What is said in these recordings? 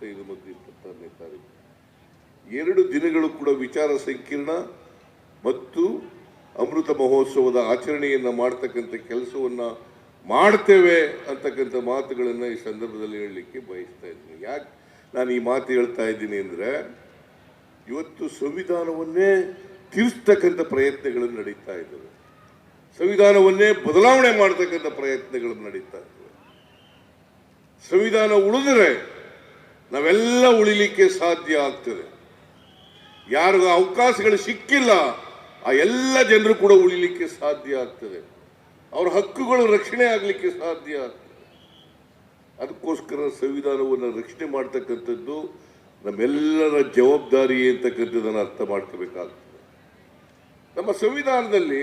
ಇಪ್ಪತ್ತೈದು ಮತ್ತು ಇಪ್ಪತ್ತಾರನೇ ತಾರೀಕು. ಎರಡು ದಿನಗಳು ಕೂಡ ವಿಚಾರ ಸಂಕಿರಣ ಮತ್ತು ಅಮೃತ ಮಹೋತ್ಸವದ ಆಚರಣೆಯನ್ನು ಮಾಡ್ತಕ್ಕಂಥ ಕೆಲಸವನ್ನ ಮಾಡ್ತೇವೆ ಅಂತಕ್ಕಂಥ ಮಾತುಗಳನ್ನು ಈ ಸಂದರ್ಭದಲ್ಲಿ ಹೇಳಲಿಕ್ಕೆ ಬಯಸ್ತಾ ಇದ್ದೀನಿ. ಯಾಕೆ ನಾನು ಈ ಮಾತು ಹೇಳ್ತಾ ಇದ್ದೀನಿ ಅಂದರೆ, ಇವತ್ತು ಸಂವಿಧಾನವನ್ನೇ ತಿರ್ಸ್ತಕ್ಕಂಥ ಪ್ರಯತ್ನಗಳು ನಡೀತಾ ಇದ್ದಾವೆ. ಸಂವಿಧಾನವನ್ನೇ ಬದಲಾವಣೆ ಮಾಡ್ತಕ್ಕಂಥ ಪ್ರಯತ್ನಗಳು ನಡೀತಾ ಇದ್ದಾವೆ. ಸಂವಿಧಾನ ಉಳಿದ್ರೆ ನಾವೆಲ್ಲ ಉಳಿಲಿಕ್ಕೆ ಸಾಧ್ಯ ಆಗ್ತದೆ. ಯಾರಿಗೂ ಅವಕಾಶಗಳು ಸಿಕ್ಕಿಲ್ಲ, ಆ ಎಲ್ಲ ಜನರು ಕೂಡ ಉಳಿಲಿಕ್ಕೆ ಸಾಧ್ಯ ಆಗ್ತದೆ. ಅವರ ಹಕ್ಕುಗಳು ರಕ್ಷಣೆ ಆಗಲಿಕ್ಕೆ ಸಾಧ್ಯ ಆಗ್ತದೆ. ಅದಕ್ಕೋಸ್ಕರ ಸಂವಿಧಾನವನ್ನು ರಕ್ಷಣೆ ಮಾಡ್ತಕ್ಕಂಥದ್ದು ನಮ್ಮೆಲ್ಲರ ಜವಾಬ್ದಾರಿ ಅಂತಕ್ಕಂಥದ್ದನ್ನು ಅರ್ಥ ಮಾಡ್ಕೋಬೇಕಾಗ್ತದೆ. ನಮ್ಮ ಸಂವಿಧಾನದಲ್ಲಿ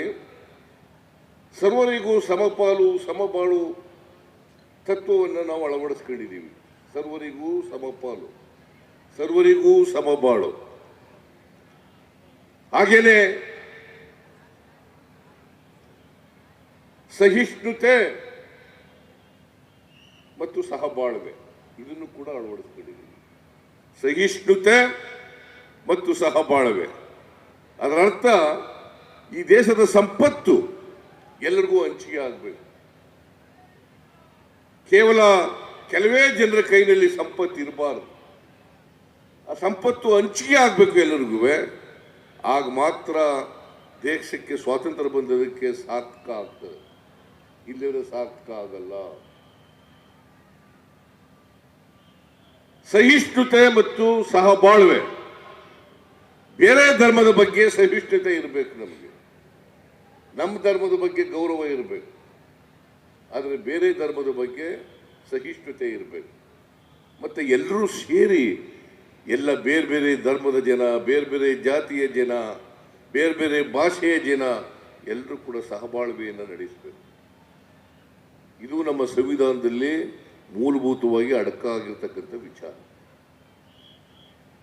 ಸರ್ವರಿಗೂ ಸಮಪಾಲು, ಸಮಬಾಳು ತತ್ವವನ್ನು ನಾವು ಅಳವಡಿಸ್ಕೊಂಡಿದ್ದೀವಿ. ಸರ್ವರಿಗೂ ಸಮಪಾಲು. ಸರ್ವರಿಗೂ ಸಮಬಾಳು. ಹಾಗೇನೆ ಸಹಿಷ್ಣುತೆ ಮತ್ತು ಸಹಬಾಳ್ವೆ. ಇದನ್ನು ಕೂಡ ಅಳವಡಿಸ್ಕೊಂಡಿದ್ದೀನಿ. ಸಹಿಷ್ಣುತೆ ಮತ್ತು ಸಹಬಾಳ್ವೆ. ಅದರ ಅರ್ಥ ಈ ದೇಶದ ಸಂಪತ್ತು ಎಲ್ಲರಿಗೂ ಹಂಚಿಕೆ ಆಗಬೇಕು ಕೇವಲ ಕೆಲವೇ ಜನರ ಕೈನಲ್ಲಿ ಸಂಪತ್ತು ಇರಬಾರದು. ಆ ಸಂಪತ್ತು ಹಂಚಿಕೆ ಆಗಬೇಕು ಎಲ್ಲರಿಗೂ. ಆಗ ಮಾತ್ರ ದೇಶಕ್ಕೆ ಸ್ವಾತಂತ್ರ್ಯ ಬಂದದಕ್ಕೆ ಸಾರ್ಥಕ ಆಗ್ತದೆ. ಇಲ್ಲದ ಸಾರ್ಥಕ ಆಗಲ್ಲ. ಸಹಿಷ್ಣುತೆ ಮತ್ತು ಸಹಬಾಳ್ವೆ. ಬೇರೆ ಧರ್ಮದ ಬಗ್ಗೆ ಸಹಿಷ್ಣುತೆ ಇರಬೇಕು ನಮಗೆ. ನಮ್ಮ ಧರ್ಮದ ಬಗ್ಗೆ ಗೌರವ ಇರಬೇಕು. ಆದರೆ ಬೇರೆ ಧರ್ಮದ ಬಗ್ಗೆ ಸಹಿಷ್ಣುತೆ ಇರಬೇಕು ಮತ್ತು ಎಲ್ಲರೂ ಸೇರಿ ಎಲ್ಲ ಬೇರೆ ಬೇರೆ ಧರ್ಮದ ಜನ, ಬೇರೆ ಬೇರೆ ಜಾತಿಯ ಜನ, ಬೇರೆ ಬೇರೆ ಭಾಷೆಯ ಜನ ಎಲ್ಲರೂ ಕೂಡ ಸಹಬಾಳ್ವೆಯನ್ನು ನಡೆಸಬೇಕು. ಇದು ನಮ್ಮ ಸಂವಿಧಾನದಲ್ಲಿ ಮೂಲಭೂತವಾಗಿ ಅಡಕಾಗಿರ್ತಕ್ಕಂಥ ವಿಚಾರ.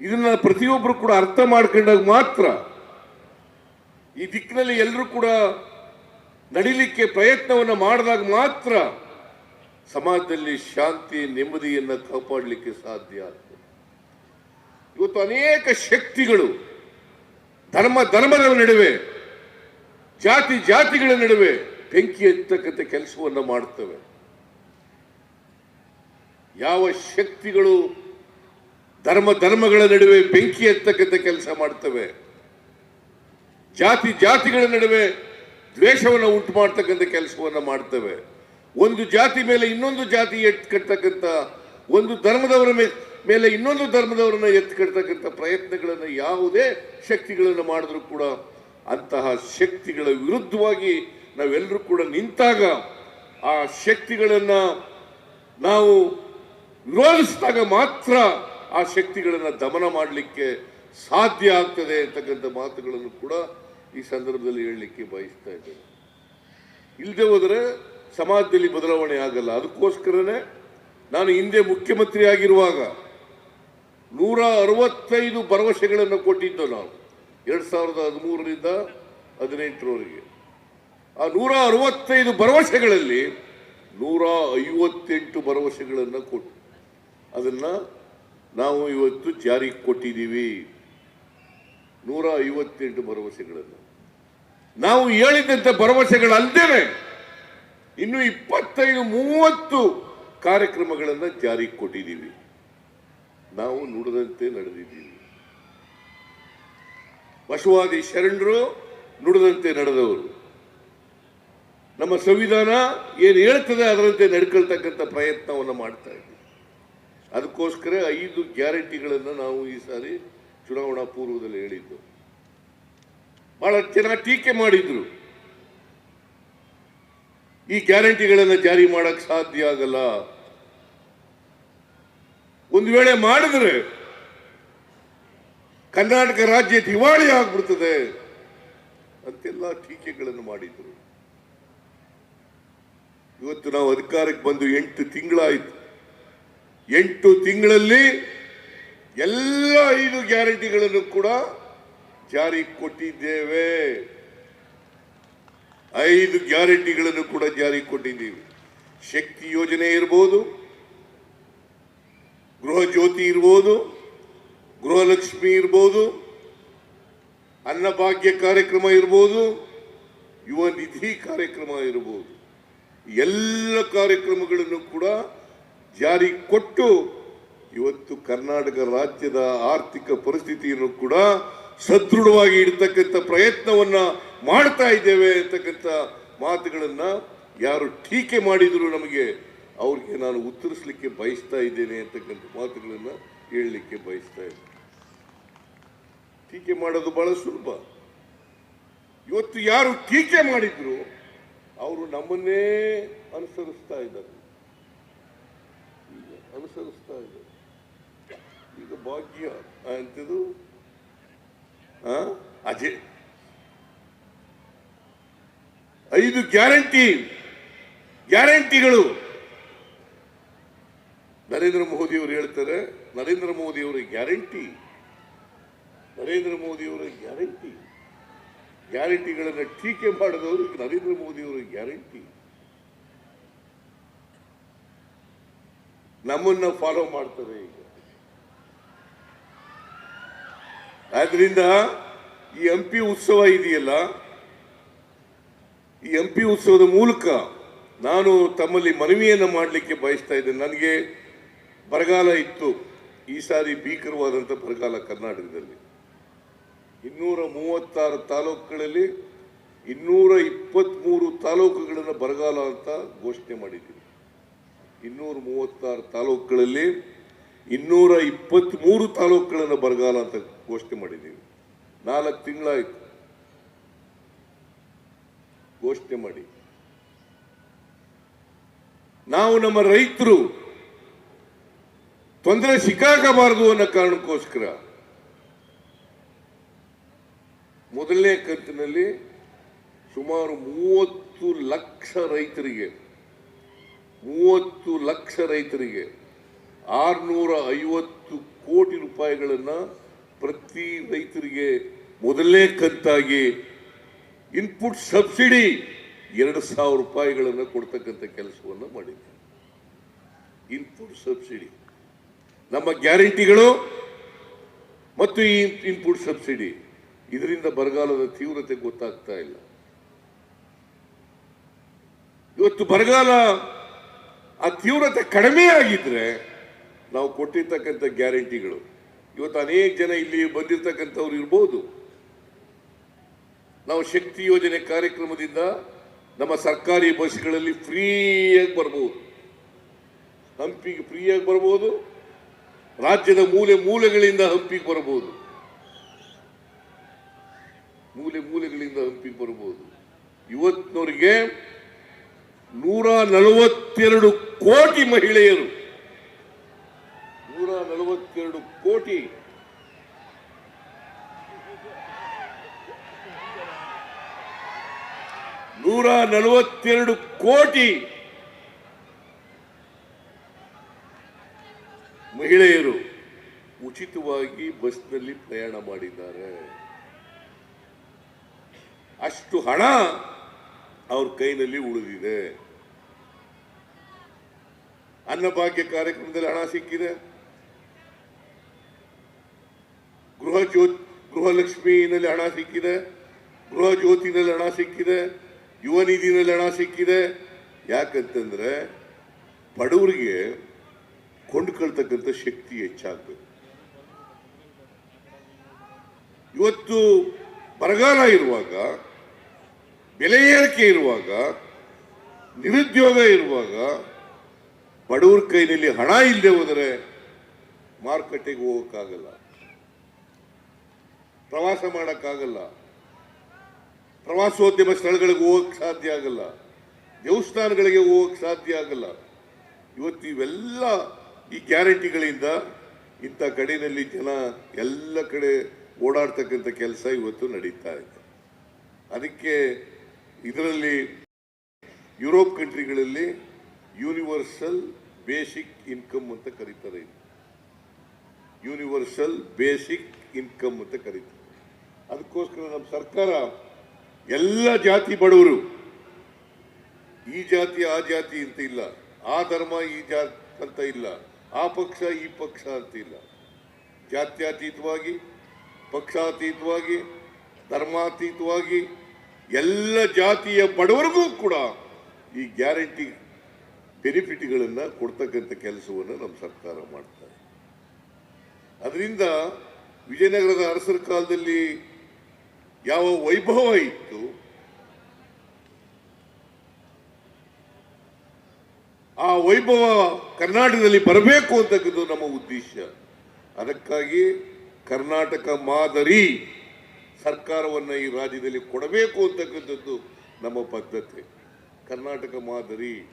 ಇದನ್ನ ಪ್ರತಿಯೊಬ್ಬರು ಕೂಡ ಅರ್ಥ ಮಾಡ್ಕೊಂಡಾಗ ಮಾತ್ರ ಈ ದಿಕ್ಕಿನಲ್ಲಿ ಎಲ್ಲರೂ ಕೂಡ ನಡಿಲಿಕ್ಕೆ ಪ್ರಯತ್ನವನ್ನು ಮಾಡಿದಾಗ ಮಾತ್ರ ಸಮಾಜದಲ್ಲಿ ಶಾಂತಿ, ನೆಮ್ಮದಿಯನ್ನು ಕಾಪಾಡಲಿಕ್ಕೆ ಸಾಧ್ಯ ಆಗ್ತದೆ. ಇವತ್ತು ಅನೇಕ ಶಕ್ತಿಗಳು, ಧರ್ಮ ಧರ್ಮದ ನಡುವೆ, ಜಾತಿ, ಜಾತಿಗಳ ನಡುವೆ ಬೆಂಕಿ ಎತ್ತಕ್ಕಂಥ ಕೆಲಸವನ್ನು ಮಾಡ್ತವೆ. ಯಾವ ಶಕ್ತಿಗಳು ಧರ್ಮ, ಧರ್ಮಗಳ ನಡುವೆ ಬೆಂಕಿ ಎತ್ತಕ್ಕಂಥ ಕೆಲಸ ಮಾಡ್ತವೆ. ಜಾತಿ, ಜಾತಿಗಳ ನಡುವೆ ದ್ವೇಷವನ್ನು ಉಂಟು ಮಾಡ್ತಕ್ಕಂಥ ಕೆಲಸವನ್ನು ಮಾಡ್ತವೆ. ಒಂದು ಜಾತಿ ಮೇಲೆ ಇನ್ನೊಂದು ಜಾತಿ ಎತ್ಕಟ್ಟತಕ್ಕಂಥ ಒಂದು ಧರ್ಮದವರ ಮೇಲೆ ಇನ್ನೊಂದು ಧರ್ಮದವರನ್ನ ಕಟ್ಟತಕ್ಕಂಥ ಪ್ರಯತ್ನಗಳನ್ನು ಯಾವುದೇ ಶಕ್ತಿಗಳನ್ನು ಮಾಡಿದ್ರೂ ಕೂಡ ಅಂತಹ ಶಕ್ತಿಗಳ ವಿರುದ್ಧವಾಗಿ ನಾವೆಲ್ಲರೂ ಕೂಡ ನಿಂತಾಗ ಆ ಶಕ್ತಿಗಳನ್ನು ನಾವು ವಿರೋಧಿಸಿದಾಗ ಮಾತ್ರ ಆ ಶಕ್ತಿಗಳನ್ನು ದಮನ ಮಾಡಲಿಕ್ಕೆ ಸಾಧ್ಯ ಆಗ್ತದೆ ಅಂತಕ್ಕಂಥ ಮಾತುಗಳನ್ನು ಕೂಡ ಈ ಸಂದರ್ಭದಲ್ಲಿ ಹೇಳಲಿಕ್ಕೆ ಬಯಸ್ತಾ ಇದ್ದೇನೆ. ಇಲ್ಲದೆ ಹೋದರೆ ಸಮಾಜದಲ್ಲಿ ಬದಲಾವಣೆ ಆಗಲ್ಲ. ಅದಕ್ಕೋಸ್ಕರನೇ ನಾನು ಹಿಂದೆ ಮುಖ್ಯಮಂತ್ರಿ ಆಗಿರುವಾಗ ನೂರ ಅರವತ್ತೈದು ಭರವಸೆಗಳನ್ನು ಕೊಟ್ಟಿದ್ದು ನಾವು ಎರಡು ಸಾವಿರದ ಹದಿಮೂರರಿಂದ ಹದಿನೆಂಟರವರೆಗೆ. ಆ ನೂರ ಅರವತ್ತೈದು ಭರವಸೆಗಳಲ್ಲಿ ನೂರ ಐವತ್ತೆಂಟು ಭರವಸೆಗಳನ್ನು ಕೊಟ್ಟು ಅದನ್ನು ನಾವು ಇವತ್ತು ಜಾರಿಗೆ ಕೊಟ್ಟಿದ್ದೀವಿ. ನೂರ ಐವತ್ತೆಂಟು ಭರವಸೆಗಳನ್ನು. ನಾವು ಹೇಳಿದ್ದಂಥ ಭರವಸೆಗಳಲ್ಲದೆ ಇನ್ನು ಇಪ್ಪತ್ತೈದು, ಮೂವತ್ತು ಕಾರ್ಯಕ್ರಮಗಳನ್ನು ಜಾರಿಗೆ ಕೊಟ್ಟಿದ್ದೀವಿ. ನಾವು ನುಡಿದಂತೆ ನಡೆದಿದ್ದೀವಿ. ಬಸವಾದಿ ಶರಣರು ನುಡಿದಂತೆ ನಡೆದವರು. ನಮ್ಮ ಸಂವಿಧಾನ ಏನು ಹೇಳ್ತದೆ ಅದರಂತೆ ನಡ್ಕೊಳ್ತಕ್ಕಂಥ ಪ್ರಯತ್ನವನ್ನು ಮಾಡ್ತಾ ಇದ್ದೀವಿ. ಅದಕ್ಕೋಸ್ಕರ ಐದು ಗ್ಯಾರಂಟಿಗಳನ್ನು ನಾವು ಈ ಸಾರಿ ಚುನಾವಣಾ ಪೂರ್ವದಲ್ಲಿ ಹೇಳಿದ್ದು. ಬಹಳ ಜನ ಟೀಕೆ ಮಾಡಿದ್ರು. ಈ ಗ್ಯಾರಂಟಿಗಳನ್ನು ಜಾರಿ ಮಾಡಕ್ಕೆ ಸಾಧ್ಯ ಆಗಲ್ಲ. ಒಂದು ವೇಳೆ ಮಾಡಿದ್ರೆ ಕರ್ನಾಟಕ ರಾಜ್ಯ ದಿವಾಳಿ ಆಗ್ಬಿಡ್ತದೆ. ಅಂತೆಲ್ಲ ಟೀಕೆಗಳನ್ನು ಮಾಡಿದ್ರು. ಇವತ್ತು ನಾವು ಅಧಿಕಾರಕ್ಕೆ ಬಂದು ಎಂಟು ತಿಂಗಳಾಯಿತು. ಎಂಟು ತಿಂಗಳಲ್ಲಿ ಎಲ್ಲ ಐದು ಗ್ಯಾರಂಟಿಗಳನ್ನು ಕೂಡ ಜಾರಿ ಕೊಟ್ಟಿದ್ದೇವೆ. ಐದು ಗ್ಯಾರಂಟಿಗಳನ್ನು ಕೂಡ ಜಾರಿ ಕೊಟ್ಟಿದ್ದೀವಿ. ಶಕ್ತಿ ಯೋಜನೆ ಇರ್ಬೋದು, ಗೃಹ ಜ್ಯೋತಿ ಇರ್ಬೋದು, ಗೃಹಲಕ್ಷ್ಮಿ ಇರ್ಬೋದು, ಅನ್ನಭಾಗ್ಯ ಕಾರ್ಯಕ್ರಮ ಇರ್ಬೋದು, ಯುವ ನಿಧಿ ಕಾರ್ಯಕ್ರಮ ಇರ್ಬೋದು. ಎಲ್ಲ ಕಾರ್ಯಕ್ರಮಗಳನ್ನು ಕೂಡ ಜಾರಿ ಕೊಟ್ಟು ಇವತ್ತು ಕರ್ನಾಟಕ ರಾಜ್ಯದ ಆರ್ಥಿಕ ಪರಿಸ್ಥಿತಿಯನ್ನು ಕೂಡ ಸದೃಢವಾಗಿ ಇಡ್ತಕ್ಕಂಥ ಪ್ರಯತ್ನವನ್ನ ಮಾಡ್ತಾ ಇದ್ದೇವೆ ಅಂತಕ್ಕಂಥ ಮಾತುಗಳನ್ನ ಯಾರು ಟೀಕೆ ಮಾಡಿದ್ರು ನಮಗೆ ಅವ್ರಿಗೆ ನಾನು ಉತ್ತರಿಸಲಿಕ್ಕೆ ಬಯಸ್ತಾ ಇದ್ದೇನೆ ಅಂತಕ್ಕಂಥ ಮಾತುಗಳನ್ನ ಹೇಳಲಿಕ್ಕೆ ಬಯಸ್ತಾ ಇದ್ದೇನೆ. ಟೀಕೆ ಮಾಡೋದು ಬಹಳ ಸುಲಭ. ಇವತ್ತು ಯಾರು ಟೀಕೆ ಮಾಡಿದ್ರು ಅವರು ನಮ್ಮನ್ನೇ ಅನುಸರಿಸ್ತಾ ಇದ್ದಾರೆ. ಅನುಸರಿಸ್ತಾ ಇದ್ದಾರೆ. ಈಗ ಭಾಗ್ಯ ಅಂತದು? ಅಜಯ್. ಐದು ಗ್ಯಾರಂಟಿ ಗ್ಯಾರಂಟಿಗಳು. ನರೇಂದ್ರ ಮೋದಿ ಅವರು ಹೇಳ್ತಾರೆ, ನರೇಂದ್ರ ಮೋದಿ ಅವರ ಗ್ಯಾರಂಟಿ. ನರೇಂದ್ರ ಮೋದಿ ಅವರ ಗ್ಯಾರಂಟಿ. ಗ್ಯಾರಂಟಿಗಳನ್ನು ಟೀಕೆ ಮಾಡಿದವರು ನರೇಂದ್ರ ಮೋದಿ ಅವರ ಗ್ಯಾರಂಟಿ. ನಮ್ಮನ್ನ ಫಾಲೋ ಮಾಡ್ತಾರೆ ಈಗ. ಆದ್ರಿಂದ ಈ ಹಂಪಿ ಉತ್ಸವ ಇದೆಯಲ್ಲ ಈ ಪಿ ಉತ್ಸವದ ಮೂಲಕ ನಾನು ತಮ್ಮಲ್ಲಿ ಮನವಿಯನ್ನು ಮಾಡಲಿಕ್ಕೆ ಬಯಸ್ತಾ ಇದ್ದೇನೆ. ನನಗೆ ಬರಗಾಲ ಇತ್ತು. ಈ ಸಾರಿ ಭೀಕರವಾದಂಥ ಬರಗಾಲ ಕರ್ನಾಟಕದಲ್ಲಿ. ಇನ್ನೂರ ಮೂವತ್ತಾರು ತಾಲೂಕುಗಳಲ್ಲಿ ಇನ್ನೂರ ಇಪ್ಪತ್ತ್ಮೂರು ತಾಲೂಕುಗಳನ್ನು ಬರಗಾಲ ಅಂತ ಘೋಷಣೆ ಮಾಡಿದ್ದೀವಿ ಇನ್ನೂರ ಮೂವತ್ತಾರು ತಾಲೂಕುಗಳಲ್ಲಿ ಇನ್ನೂರ ಇಪ್ಪತ್ತ್ಮೂರು ತಾಲೂಕುಗಳನ್ನು ಬರಗಾಲ ಅಂತ ಘೋಷಣೆ ಮಾಡಿದ್ದೀವಿ ನಾಲ್ಕು ತಿಂಗಳಾಯ್ತು. ಘೋಷಣೆ ಮಾಡಿ. ನಾವು ನಮ್ಮ ರೈತರು ತೊಂದರೆ ಸಿಕ್ಕಾಗಬಾರದು ಅನ್ನೋ ಕಾರಣಕ್ಕೋಸ್ಕರ ಮೊದಲನೇ ಕಂತಿನಲ್ಲಿ ಸುಮಾರು ಮೂವತ್ತು ಲಕ್ಷ ರೈತರಿಗೆ, ಮೂವತ್ತು ಲಕ್ಷ ರೈತರಿಗೆ ಆರ್ನೂರ ಐವತ್ತು ಕೋಟಿ ರೂಪಾಯಿಗಳನ್ನು ಪ್ರತಿ ರೈತರಿಗೆ ಮೊದಲನೇ ಕಂತಾಗಿ ಇನ್ಪುಟ್ ಸಬ್ಸಿಡಿ ಎರಡು ಸಾವಿರ ರೂಪಾಯಿಗಳನ್ನು ಕೊಡ್ತಕ್ಕಂಥ ಕೆಲಸವನ್ನು ಮಾಡಿದ್ದೆ. ಇನ್ಪುಟ್ ಸಬ್ಸಿಡಿ ನಮ್ಮ ಗ್ಯಾರಂಟಿಗಳು ಮತ್ತು ಈ ಇನ್ಪುಟ್ ಸಬ್ಸಿಡಿ ಇದರಿಂದ ಬರಗಾಲದ ತೀವ್ರತೆ ಗೊತ್ತಾಗ್ತಾ ಇಲ್ಲ. ಇವತ್ತು ಬರಗಾಲ ಆ ತೀವ್ರತೆ ಕಡಿಮೆ ಆಗಿದ್ರೆ ನಾವು ಕೊಟ್ಟಿರ್ತಕ್ಕಂಥ ಗ್ಯಾರಂಟಿಗಳು. ಇವತ್ತು ಅನೇಕ ಜನ ಇಲ್ಲಿ ಬಂದಿರತಕ್ಕಂಥವ್ರು ಇರ್ಬೋದು. ನಾವು ಶಕ್ತಿ ಯೋಜನೆ ಕಾರ್ಯಕ್ರಮದಿಂದ ನಮ್ಮ ಸರ್ಕಾರಿ ಬಸ್ಗಳಲ್ಲಿ ಫ್ರೀಯಾಗಿ ಬರ್ಬೋದು. ಹಂಪಿಗೆ ಫ್ರೀಯಾಗಿ ಬರ್ಬೋದು. ರಾಜ್ಯದ ಮೂಲೆ ಮೂಲೆಗಳಿಂದ ಹಂಪಿಗೆ ಬರ್ಬೋದು. ಮೂಲೆ ಮೂಲೆಗಳಿಂದ ಹಂಪಿಗೆ ಬರ್ಬೋದು. ಇವತ್ತಿನವರಿಗೆ ನೂರ ನಲವತ್ತೆರಡು ಕೋಟಿ ಮಹಿಳೆಯರು. ನೂರ ನಲವತ್ತೆರಡು ಕೋಟಿ ನೂರ ನಲವತ್ತೆರಡು ಕೋಟಿ ಮಹಿಳೆಯರು ಉಚಿತವಾಗಿ ಬಸ್ನಲ್ಲಿ ಪ್ರಯಾಣ ಮಾಡಿದ್ದಾರೆ. ಅಷ್ಟು ಹಣ ಅವ್ರ ಕೈನಲ್ಲಿ ಉಳಿದಿದೆ. ಅನ್ನಭಾಗ್ಯ ಕಾರ್ಯಕ್ರಮದಲ್ಲಿ ಹಣ ಸಿಕ್ಕಿದೆ. ಗೃಹ ಜ್ಯೋತಿ ಗೃಹಲಕ್ಷ್ಮಿನಲ್ಲಿ ಹಣ ಸಿಕ್ಕಿದೆ. ಗೃಹ ಜ್ಯೋತಿನಲ್ಲಿ ಹಣ ಸಿಕ್ಕಿದೆ. ಯುವ ನಿಧಿನಲ್ಲಿ ಹಣ ಸಿಕ್ಕಿದೆ. ಯಾಕಂತಂದ್ರೆ ಬಡವರಿಗೆ ಕೊಂಡ್ಕೊಳ್ತಕ್ಕಂಥ ಶಕ್ತಿ ಹೆಚ್ಚಾಗಬೇಕು. ಇವತ್ತು ಬರಗಾಲ ಇರುವಾಗ, ಬೆಲೆ ಏರಿಕೆ ಇರುವಾಗ, ನಿರುದ್ಯೋಗ ಇರುವಾಗ ಬಡವ್ರ ಕೈನಲ್ಲಿ ಹಣ ಇಲ್ಲದೆ ಹೋದರೆ ಮಾರುಕಟ್ಟೆಗೆ ಹೋಗೋಕ್ಕಾಗಲ್ಲ. ಪ್ರವಾಸ ಮಾಡೋಕ್ಕಾಗಲ್ಲ. ಪ್ರವಾಸೋದ್ಯಮ ಸ್ಥಳಗಳಿಗೆ ಹೋಗಕ್ಕೆ ಸಾಧ್ಯ ಆಗಲ್ಲ. ದೇವಸ್ಥಾನಗಳಿಗೆ ಹೋಗಕ್ಕೆ ಸಾಧ್ಯ ಆಗಲ್ಲ. ಇವತ್ತು ಇವೆಲ್ಲ ಈ ಗ್ಯಾರಂಟಿಗಳಿಂದ ಇಂಥ ಕಡೆಯಲ್ಲಿ ಜನ ಎಲ್ಲ ಕಡೆ ಓಡಾಡ್ತಕ್ಕಂಥ ಕೆಲಸ ಇವತ್ತು ನಡೀತಾ ಇದೆ. ಅದಕ್ಕೆ ಇದರಲ್ಲಿ ಯುರೋಪ್ ಕಂಟ್ರಿಗಳಲ್ಲಿ ಯೂನಿವರ್ಸಲ್ ಬೇಸಿಕ್ ಇನ್ಕಮ್ ಅಂತ ಕರೀತಾರೆ ಇದು ಯೂನಿವರ್ಸಲ್ ಬೇಸಿಕ್ ಇನ್ಕಮ್ ಅಂತ ಕರೀತಾರೆ. ಅದಕ್ಕೋಸ್ಕರ ನಮ್ಮ ಸರ್ಕಾರ ಎಲ್ಲ ಜಾತಿ ಬಡವರು. ಈ ಜಾತಿ, ಆ ಜಾತಿ ಅಂತ ಇಲ್ಲ. ಆ ಧರ್ಮ, ಈ ಜಾತಿ ಅಂತ ಇಲ್ಲ. ಆ ಪಕ್ಷ, ಈ ಪಕ್ಷ ಅಂತ ಇಲ್ಲ. ಜಾತ್ಯತೀತವಾಗಿ, ಪಕ್ಷಾತೀತವಾಗಿ, ಧರ್ಮಾತೀತವಾಗಿ ಎಲ್ಲ ಜಾತಿಯ ಬಡವರಿಗೂ ಕೂಡ ಈ ಗ್ಯಾರಂಟಿ ಬೆನಿಫಿಟ್ಗಳನ್ನು ಕೊಡ್ತಕ್ಕಂಥ ಕೆಲಸವನ್ನು ನಮ್ಮ ಸರ್ಕಾರ ಮಾಡ್ತಾರೆ ಅದರಿಂದ ವಿಜಯನಗರದ ಅರಸರ ಕಾಲದಲ್ಲಿ ಯಾವ ವೈಭವ ಇತ್ತು? ಆ ವೈಭವ ಕರ್ನಾಟಕದಲ್ಲಿ ಬರಬೇಕು ಅಂತಕ್ಕದ್ದು ನಮ್ಮ ಉದ್ದೇಶ. ಅದಕ್ಕಾಗಿ ಕರ್ನಾಟಕ ಮಾದರಿ ಸರ್ಕಾರವನ್ನು ಈ ರಾಜ್ಯದಲ್ಲಿ ಕೊಡಬೇಕು ಅಂತಕ್ಕಂಥದ್ದು ನಮ್ಮ ಪದ್ಧತಿ ಕರ್ನಾಟಕ ಮಾದರಿ.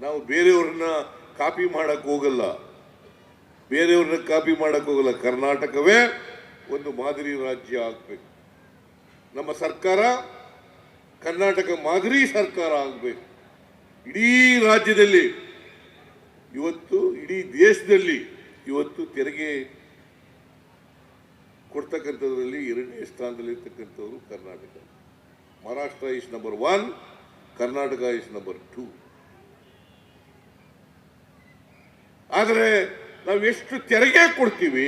ನಾವು ಬೇರೆಯವ್ರನ್ನ ಕಾಪಿ ಮಾಡಕ್ ಹೋಗಲ್ಲ. ಬೇರೆಯವ್ರನ್ನ ಕಾಪಿ ಮಾಡಕ್ ಹೋಗಲ್ಲ. ಕರ್ನಾಟಕವೇ ಒಂದು ಮಾದರಿ ರಾಜ್ಯ ಆಗ್ಬೇಕು. ನಮ್ಮ ಸರ್ಕಾರ, ಕರ್ನಾಟಕ ಮಾದರಿ ಸರ್ಕಾರ ಆಗಬೇಕು. ಇಡೀ ರಾಜ್ಯದಲ್ಲಿ, ಇವತ್ತು, ಇಡೀ ದೇಶದಲ್ಲಿ, ಇವತ್ತು ತೆರಿಗೆ ಕೊಡ್ತಕ್ಕಂಥದ್ರಲ್ಲಿ ಎರಡನೇ ಸ್ಥಾನದಲ್ಲಿರ್ತಕ್ಕಂಥವ್ರು Karnataka. Maharashtra is number one Karnataka is number two ಆದರೆ, ನಾವು ಎಷ್ಟು ತೆರಿಗೆ ಕೊಡ್ತೀವಿ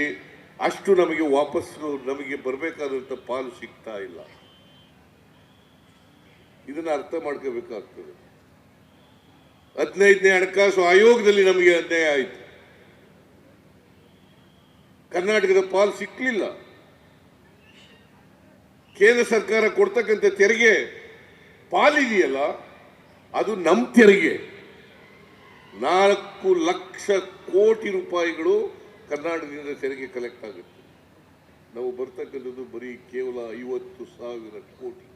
ಅಷ್ಟು ನಮಗೆ ವಾಪಸ್ಸು ನಮಗೆ ಬರಬೇಕಾದಂಥ ಪಾಲು ಸಿಗ್ತಾ ಇಲ್ಲ. ಇದನ್ನು ಅರ್ಥ ಮಾಡ್ಕೋಬೇಕಾಗ್ತದೆ. ಹದಿನೈದನೇ ಹಣಕಾಸು ಆಯೋಗದಲ್ಲಿ ನಮಗೆ ಅನ್ಯಾಯ ಆಯಿತು. ಕರ್ನಾಟಕದ ಪಾಲು ಸಿಕ್ಕಲಿಲ್ಲ ಕೇಂದ್ರ ಸರ್ಕಾರ ಕೊಡ್ತಕ್ಕಂಥ ತೆರಿಗೆ ಪಾಲಿದೆಯಲ್ಲ, ಅದು ನಮ್ಮ ತೆರಿಗೆ. ನಾಲ್ಕು ಲಕ್ಷ ಕೋಟಿ ರೂಪಾಯಿಗಳು ಕರ್ನಾಟಕದಿಂದ ತೆರಿಗೆ ಕಲೆಕ್ಟ್ ಆಗುತ್ತೆ. ನಾವು ಬರ್ತಕ್ಕಂಥದ್ದು ಬರೀ ಕೇವಲ ಐವತ್ತು ಸಾವಿರ ಕೋಟಿ.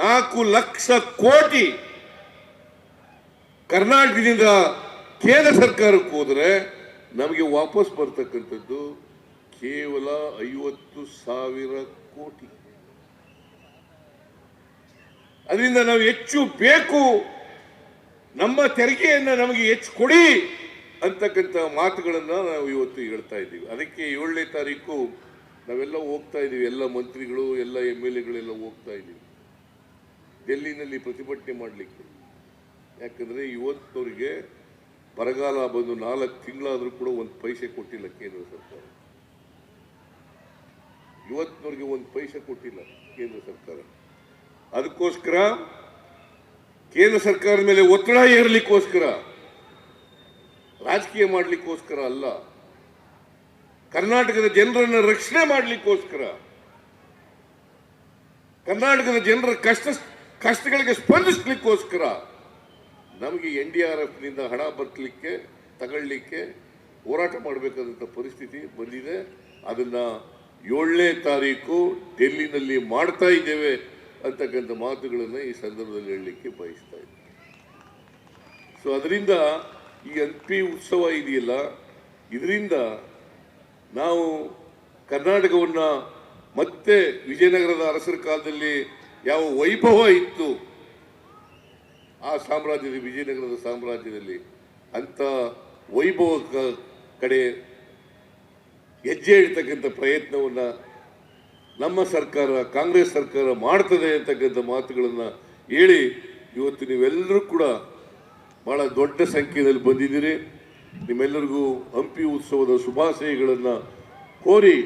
ನಾಲ್ಕು ಲಕ್ಷ ಕೋಟಿ ಕರ್ನಾಟಕದಿಂದ ಕೇಂದ್ರ ಸರ್ಕಾರಕ್ಕೆ ಹೋದರೆ ನಮಗೆ ವಾಪಸ್ ಬರ್ತಕ್ಕಂಥದ್ದು ಕೇವಲ ಐವತ್ತು ಸಾವಿರ ಕೋಟಿ. ಅದರಿಂದ ನಾವು ಹೆಚ್ಚು ಬೇಕು. ನಮ್ಮ ತೆರಿಗೆಯನ್ನು ನಮಗೆ ಹೆಚ್ಚು ಕೊಡಿ. ಅಂತಕ್ಕಂಥ ಮಾತುಗಳನ್ನು ನಾವು ಇವತ್ತು ಹೇಳ್ತಾ ಇದ್ದೀವಿ. ಅದಕ್ಕೆ ಏಳನೇ ತಾರೀಕು ನಾವೆಲ್ಲ ಹೋಗ್ತಾ ಇದ್ದೀವಿ. ಎಲ್ಲ ಮಂತ್ರಿಗಳು, ಎಲ್ಲ ಎಂ ಎಲ್ ಎಗಳೆಲ್ಲ ಹೋಗ್ತಾ ಇದ್ದೀವಿ. ಡೆಲ್ಲಿನಲ್ಲಿ ಪ್ರತಿಭಟನೆ ಮಾಡಲಿಕ್ಕೆ. ಯಾಕಂದರೆ ಇವತ್ತವರಿಗೆ ಬರಗಾಲ ಬಂದು ನಾಲ್ಕು ತಿಂಗಳಾದರೂ ಕೂಡ ಒಂದು ಪೈಸೆ ಕೊಟ್ಟಿಲ್ಲ ಕೇಂದ್ರ ಸರ್ಕಾರ. ಇವತ್ತಿನವ್ರಿಗೆ ಒಂದು ಪೈಸೆ ಕೊಟ್ಟಿಲ್ಲ ಕೇಂದ್ರ ಸರ್ಕಾರ. ಅದಕ್ಕೋಸ್ಕರ ಕೇಂದ್ರ ಸರ್ಕಾರದ ಮೇಲೆ ಒತ್ತಡ ಏರಲಿಕ್ಕೋಸ್ಕರ ರಾಜಕೀಯ ಮಾಡಲಿಕ್ಕೋಸ್ಕರ ಅಲ್ಲ. ಕರ್ನಾಟಕದ ಜನರನ್ನು ರಕ್ಷಣೆ ಮಾಡಲಿಕ್ಕೋಸ್ಕರ. ಕರ್ನಾಟಕದ ಜನರ ಕಷ್ಟ, ಕಷ್ಟಗಳಿಗೆ ಸ್ಪಂದಿಸಲಿಕ್ಕೋಸ್ಕರ ನಮಗೆ ಎನ್ ಡಿ ಆರ್ ಎಫ್ನಿಂದ ಹಣ ಬರ್ತಲಿಕ್ಕೆ ತಗೊಳ್ಳಿಕ್ಕೆ ಹೋರಾಟ ಮಾಡಬೇಕಾದಂಥ ಪರಿಸ್ಥಿತಿ ಬಂದಿದೆ. ಅದನ್ನು ಏಳನೇ ತಾರೀಕು ಡೆಲ್ಲಿನಲ್ಲಿ ಮಾಡ್ತಾ ಇದ್ದೇವೆ ಅಂತಕ್ಕಂಥ ಮಾತುಗಳನ್ನು ಈ ಸಂದರ್ಭದಲ್ಲಿ ಹೇಳಲಿಕ್ಕೆ ಬಯಸ್ತಾ ಇದ್ದೀನಿ. ಸೊ ಅದರಿಂದ ಈ ಹಂಪಿ ಉತ್ಸವ ಇದೆಯಲ್ಲ, ಇದರಿಂದ ನಾವು ಕರ್ನಾಟಕವನ್ನು ಮತ್ತೆ ವಿಜಯನಗರದ ಅರಸರ ಕಾಲದಲ್ಲಿ ಯಾವ ವೈಭವ ಇತ್ತು ಆ ಸಾಮ್ರಾಜ್ಯದ ವಿಜಯನಗರದ ಸಾಮ್ರಾಜ್ಯದಲ್ಲಿ, ಅಂತ ವೈಭವ ಕಡೆ ಹೆಜ್ಜೆ ಇಡ್ತಕ್ಕಂಥ ಪ್ರಯತ್ನವನ್ನು ನಮ್ಮ ಸರ್ಕಾರ, ಕಾಂಗ್ರೆಸ್ ಸರ್ಕಾರ ಮಾಡ್ತದೆ ಅಂತಕ್ಕಂಥ ಮಾತುಗಳನ್ನು ಹೇಳಿ ಇವತ್ತು ನೀವೆಲ್ಲರೂ ಕೂಡ ಬಹಳ ದೊಡ್ಡ ಸಂಖ್ಯೆಯಲ್ಲಿ ಬಂದಿದ್ದೀರಿ. ನಿಮ್ಮೆಲ್ಲರಿಗೂ ಹಂಪಿ ಉತ್ಸವದ ಶುಭಾಶಯಗಳನ್ನು ಕೋರಿ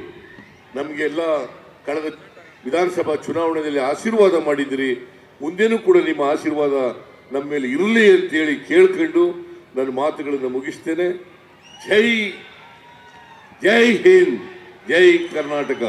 ನಮಗೆಲ್ಲ ಕಳೆದ ವಿಧಾನಸಭಾ ಚುನಾವಣೆಯಲ್ಲಿ ಆಶೀರ್ವಾದ ಮಾಡಿದ್ದೀರಿ. ಮುಂದೇನೂ ಕೂಡ ನಿಮ್ಮ ಆಶೀರ್ವಾದ ನಮ್ಮ ಮೇಲೆ ಇರಲಿ ಅಂತೇಳಿ ಕೇಳ್ಕೊಂಡು ನನ್ನ ಮಾತುಗಳನ್ನು ಮುಗಿಸ್ತೇನೆ. ಜೈ ಜೈ ಹಿಂದ್, ಜೈ ಕರ್ನಾಟಕ.